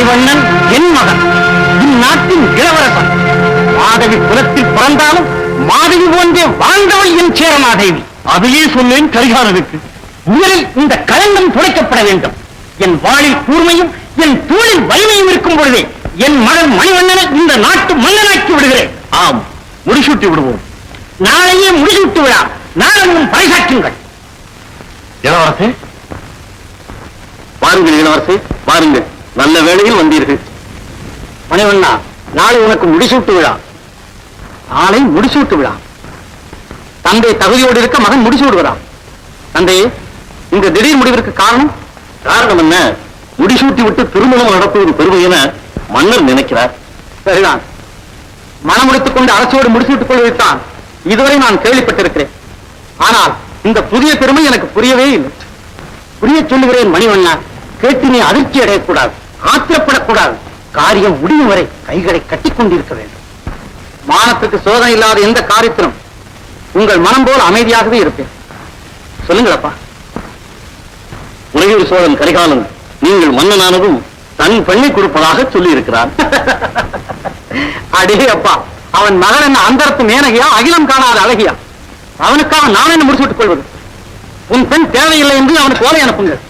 மணிவண்ணன் என் மகன். இந்நாட்டின் இளவரசன். மாதவி குலத்தில் பிறந்தாலும் மாதவி போன்றே வாழ்ந்தவள் என் சேரமாதேவி அதையே சொன்னேன் கரிகாலனுக்கு. முதலில் இந்த களங்கம் துடைக்கப்பட வேண்டும். என் வாளில் கூர்மையும் என் தோளில் வலிமையும் இருக்கும் பொழுதே என் மகன் மணிவண்ணனை இந்த நாட்டு மன்னனாக்கி விடுகிறேன். ஆம் முடிசூட்டி விடுவோம். நாளையே முடிசூட்டு விழா. நாளையும் பறைசாற்றுங்கள். இளவரசே. வாருங்கள் இளவரசே வாருங்கள். நல்ல வேளையில் வந்தீர்கள். மணிவண்ணா நாளை உனக்கு முடிசூட்டு விழா. நாளை முடிசூட்டு விழா. தந்தை தகுதியோடு இருக்க மகன் முடிசூடுகிறான் தந்தையே இந்த திடீர் முடிவிற்கு காரணம்? காரணம் என்ன? முடிசூட்டி விட்டு திருமணம் நடத்துவது பெருமை என மன்னர் நினைக்கிறார். சரிதான். மனமுடித்துக் கொண்டு அரசோடு முடிசூட்டுக் கொள்வதைத்தான் இதுவரை நான் கேள்விப்பட்டிருக்கிறேன். ஆனால் இந்த புதிய பெருமை எனக்கு புரியவே இல்லை. புரிய சொல்லுகிறேன் மணிவண்ணா கேட்டு நீ அதிர்ச்சி அடையக்கூடாது ஆத்திரப்படக்கூடாது காரியம் முடியும் வரை கைகளை கட்டிக் கொண்டிருக்க வேண்டும். மானத்துக்கு சோதனை இல்லாத எந்த காரியத்திலும் உங்கள் மனம் போல் அமைதியாகவே இருப்பேன். சொல்லுங்களப்பா. உலகில் சோழன் கரிகாலன் நீங்கள் மன்னனானதும் தன் பண்ணி கொடுப்பதாக சொல்லி இருக்கிறார் அடே அப்பா அவன் மகன் என்ன அந்தரத்து மேனகையா அகிலம் காணாத அழகியா? அவனுக்காக நான் என்ன முடிச்சுட்டுக் கொள்வது? உன் பெண் தேவையில்லை என்று அவனுக்கு ஓலை அனுப்புங்கள்.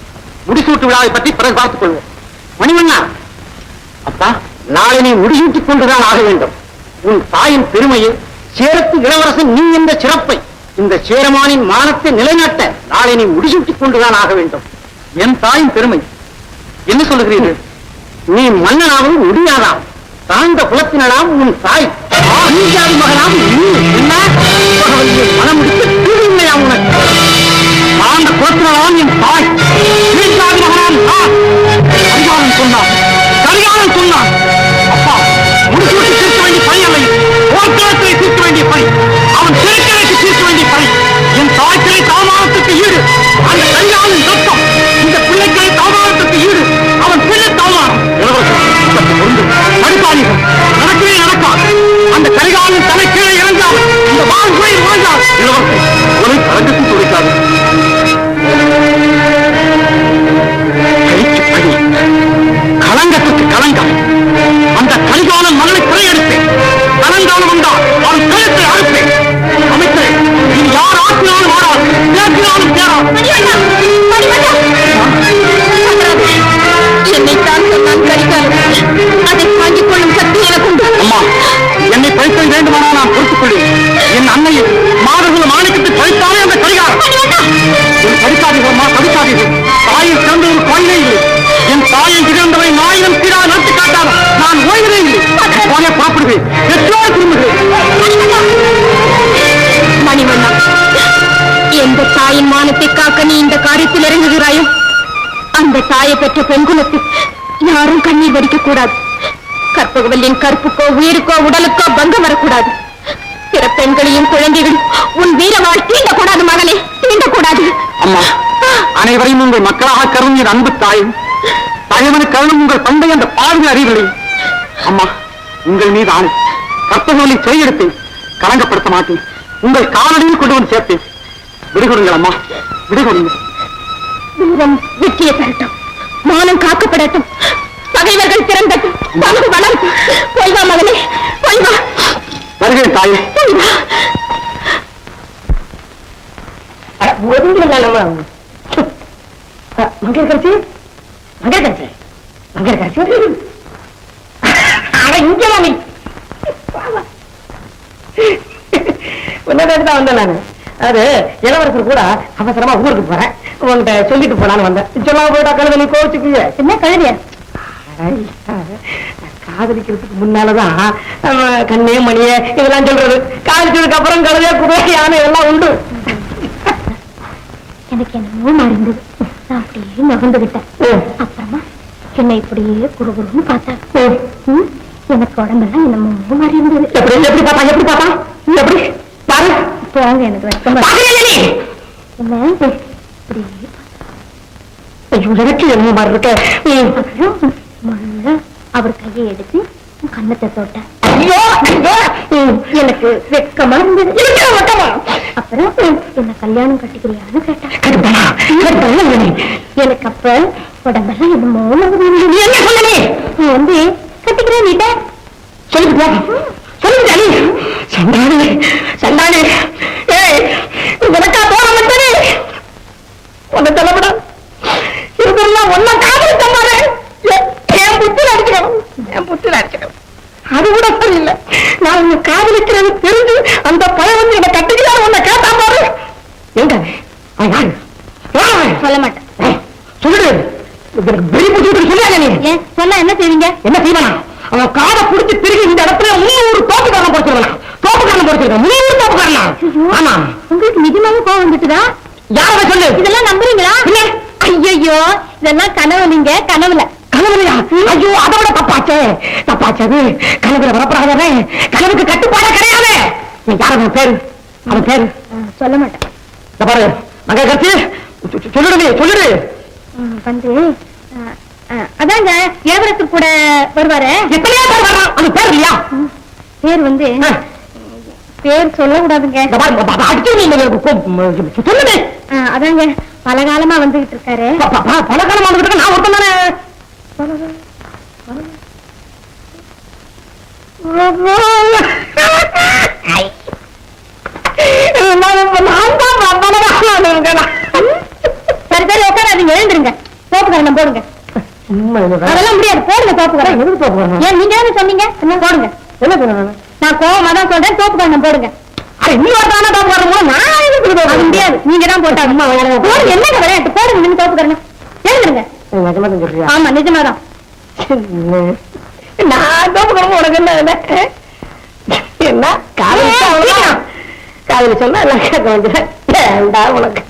முடிசூட்டு விழாவை பற்றி பிறகு பார்த்துக் கொள்வோம். மணிவண்ணா அப்பா நாளை நீ முடிசூட்டிக் கொண்டுதான் ஆக வேண்டும். உன் தாயின் பெருமையை சேரத்து இளவரசன் நீ என்ற சிறப்பை இந்த சேரமானின் மானத்தை நிலைநாட்ட நாளை நீ முடிசூட்டிக் கொண்டுதான் ஆக வேண்டும். என் தாயின் பெருமை. என்ன சொல்லுகிறீர்கள்? நீ மன்னனாவது முடியாதாம் தாழ்ந்த குலத்தினராம் உன் தாய். மகனாம். என்ன? மனம் முடித்து உனக்கு? தாழ்ந்த குலத்தினராம் என் தாய். கீழ்ஜாதி மகனான் நான். கரிகாலன் சொன்னான். கரிகாலன் சொன்னான். அப்பா முடிசூட்டி தீர்க்க வேண்டிய பணி அல்ல போர்க்களத்தை தீர்க்க வேண்டிய பணி. அவன் திருக்கரைக்கு தீர்க்க வேண்டிய பணி. என் தாய்க்கிளை தாமாரத்துக்கு ஈடு. அந்த கரிகாலன் ரத்தம். இந்த பிள்ளைக்கிளை அந்த படிக்காதீர்கள் தாயில் சிறந்த ஒரு கோயிலே இல்லை. என் திகழ்ந்தவை நாயிரம் நடத்தி நான் ஓய்வதே இல்லை. புறப்படுவேன். பெற்றோர் திரும்புகிறேன் மணிவண்ணா எந்த தாயின் மானத்தை காக்க நீ இந்த காரியத்தில் இறங்குகிறாயோ அந்த தாயை பெற்ற பெண்குலத்தில் யாரும் கண்ணீர் வடிக்க கூடாது. கற்பகவல்லின் கருப்புக்கோ உயிருக்கோ உடலுக்கோ பங்கம் வரக்கூடாது. பெண்களையும் குழந்தைகளையும் உன் வீரவாள் தீண்டக்கூடாது மகனே தீண்டக்கூடாது. அம்மா அனைவரையும் உங்கள் மக்களாக கருதும் என் அன்பு தாயும். தலைவனு கருதும் உங்கள் பண்டை அந்த பாவி அறிவுகளை அம்மா உங்கள் மீது ஆணை கற்பகவலை செய்யெடுத்தேன் கலங்கப்படுத்த மாட்டேன். உங்கள் காலடியில் கொண்டு வந்து சேர்ப்பேன். விடுகொடுங்கள் அம்மா விடுகொடுங்கள். வீரம் வெற்றியை தரட்டும். மானம் காக்கப்படட்டும். பகைவர்கள் திறந்தட்டும் பங்கு வளரட்டும் போய் வா மகனே போய் வா வருகிறேன் தாயே. இங்கே நீ. உன்னதான் வந்தேன் நானு. அது இளவரசர் கூட அவசரமா ஊருக்கு போறேன். உன்கிட்ட சொல்லிட்டு போலான்னு வந்தேன். சொல்லாம போயிட்டா கழுத நீ கோவிச்சுக்குங்க என்ன கழுதியா? காதலிக்கிறதுக்கு முன்னாலதான் கண்ணே மணியே இதெல்லாம் சொல்றது. காதலிச்சதுக்கு அப்புறம் கழுதையா குதிரை யானை எல்லாம் உண்டு. எனக்கு என்னமோ மறந்தது நான் அப்படியே மறந்துகிட்டேன் அப்புறமா என்னை இப்படியே குறுகுறுன்னு பார்த்தாங்க ம், எனக்கு உடம்பெல்லாம் என்னமோ மறந்தது எப்படி எப்படி பாப்பா எப்படி பாப்பா எப்படி? பாரு. போங்க எனக்கு வெட்கமா? என்ன? இப்படியே ஐயோ, எனக்கு என்னமோ மாதிரி இருக்க. ஐயோ ம். எனக்கு வெட்கமா இருந்தது? அப்புறம் என்ன கல்யாணம் கட்டிக்கிறியான்னு கேட்டா. கட்டுப்பா, கட்டுப்பா, நீ. எனக்கு அப்ப உடம்பெல்லாம் என்னமோ நீ வந்து கட்டிக்கிறேன் நீட்ட சொல்லுங்க சண்டாளி சண்டாளி. ஏய் உனக்கா தோண மாட்டேனே உன்னை சொல்லப்படா இதெல்லாம் ஒன்ன காதல் தம்மாரு என் புத்தில அடிச்சுக்கணும் என் புத்தில கூட சரியில்லை நான் உன்னை காதலிக்கிறது தெரிஞ்சு அந்த பையன் வந்து என்னை கட்டிக்கிறாரு உன்னை கேட்டா பாரு. எங்க? யாரு? சொல்ல மாட்டேன். சொல்லிடு. வெறி பிடிச்சி சொல்லாங்க நீ. சொன்னா என்ன செய்வீங்க? என்ன செய்வானா? அவன் காதை புடிச்சு திரும்பி இந்த இடத்துல முன்னூறு தோப்புக்காரன் போச்சிருக்கான் தோப்புக்காரன் போச்சிருக்கான் முன்னூறு தோப்புக்காரனா? ஆமா. உங்களுக்கு நிஜமாவே கோவம் வந்துட்டுதா? யார சொல்லு? இதெல்லாம் நம்புறீங்களா? இல்ல. ஐயோ இதெல்லாம் கனவு நீங்க கனவுல. ஐயோ அதை விட தப்பாச்சே. தப்பாச்சது. கனவுல வரப்படாதே கனவுக்கு கட்டுப்பாடே கிடையாது. யார் அவன் பேரு? அவன் பேரு? சொல்ல மாட்டேன். பாரு மகா கருத்து. சொல்லுடு. வந்து அதாங்க கூட வருவாரு? எத்தனையோ பேர் வர்றான் அது பேர் இல்லையா? பேர் வந்து. பேர் சொல்லக்கூடாதுங்க. அஹ், அதாங்க பல காலமா வந்துகிட்டு இருக்காரு. ப- ப- ப- பல காலம் வந்துட்டு நான் ஒருத்தன் தானே. எழுந்துருங்க தோப்புக்கரணம் போடுங்க அதெல்லாம் முடியாது போடுங்க தோப்புக்கரணம் ஏன் நீங்க தானே சொன்னீங்க? என்ன? போடுங்க. நான் கோவமா தான் சொல்றேன் தோப்புக்கரணம் போடுங்க. அது முடியாது. நீங்க தான் போட்டாங்க. விளையாட்டு? போடுங்க நீங்க தோப்புக்கரணம் எழுந்துருங்க. ஆமா நிஜமாதான் நான் தோப்புக்கணும் உனக்கு என்ன? என்ன? காதல். காதல் சொன்னா எல்லாம் கேட்க உனக்கு.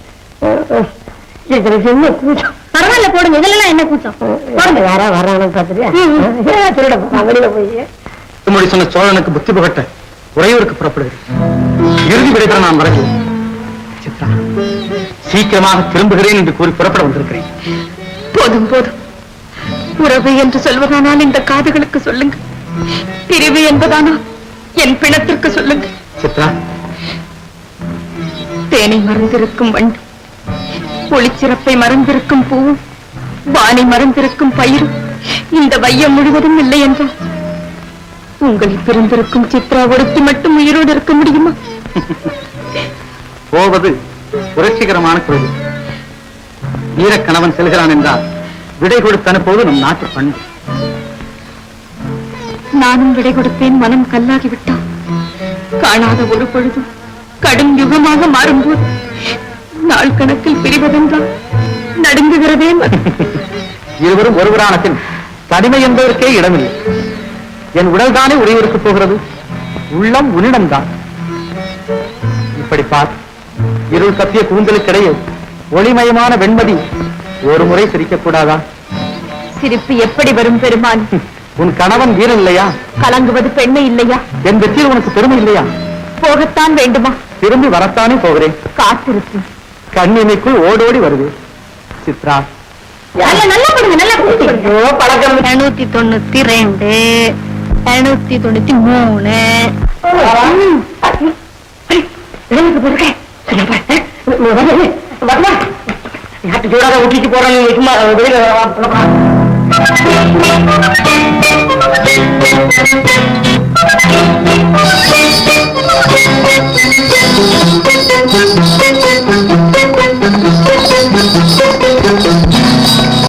கூச்சம். பரவாயில்ல போடுங்க. இதெல்லாம் என்ன கூச்சம்? போடுங்க யாரா வர்றாங்கன்னு பாத்துறியா. திருட அங்கடியில போய். மொழி சொன்ன சோழனுக்கு புத்தி புகட்ட உறையூருக்கு புறப்படுகிறேன். இறுதி விடைபெற நான் மறக்கிறேன் சித்ரா சீக்கிரமாக திரும்புகிறேன் என்று கூறி புறப்பட வந்திருக்கிறேன். போதும் போதும். உறவு என்று சொல்வதானால் இந்த காதுகளுக்கு சொல்லுங்க. பிரிவு என்பதானால் என் பிணத்திற்கு சொல்லுங்க. சித்ரா. தேனை மறந்திருக்கும் வண்டு ஒளிச்சிறப்பை மறந்திருக்கும் பூவும் வானை மறந்திருக்கும் பயிரும் இந்த வையம் முழுவதும் இல்லை என்றால் உங்களை பிறந்திருக்கும் சித்ரா ஒருத்தி மட்டும் உயிரோடு இருக்க முடியுமா? போவது புரட்சிகரமான கொள்கை வீரக்கணவன் செல்கிறான் என்றால் விடை கொடுத்து அனுப்புவது நம் நாட்டு பண்பு. நானும் விடை கொடுத்தேன் மனம் கல்லாகி விட்டான் காணாத ஒரு பொழுதும் கடும் யுகமாக மாறும்போது நாள் கணக்கில் பிரிவதென்றால் நடுங்குகிறதே. இருவரும் ஒருவரான பின் தனிமை என்பதற்கே இடமில்லை. என் உடல்தானே உறையூருக்கு போகிறது? உள்ளம் உன்னிடம்தான். இப்படி பார் இருள் கத்திய கூந்தலுக்கிடையே ஒளிமயமான வெண்மதி ஒரு முறை சிரிக்கக் கூடாதா சிரிப்பு எப்படி வரும் பெருமான் உன் கணவன் வீரன் இல்லையா? கலங்குவது பெண்மை இல்லையா? என் வெற்றியில் உனக்கு பெருமை இல்லையா? போகத்தான் வேண்டுமா? திரும்பி வரத்தானே போகிறேன். காத்திருப்பு. கண்ணிமைக்குள் ஓடோடி வருது. சித்ரா. இருநூத்தி தொண்ணூத்தி ரெண்டு. தொண்ணூத்தி மூணு. நாட்டு ஜோடாக விட்டுட்டு போறேன்னு சும்மா வெளியில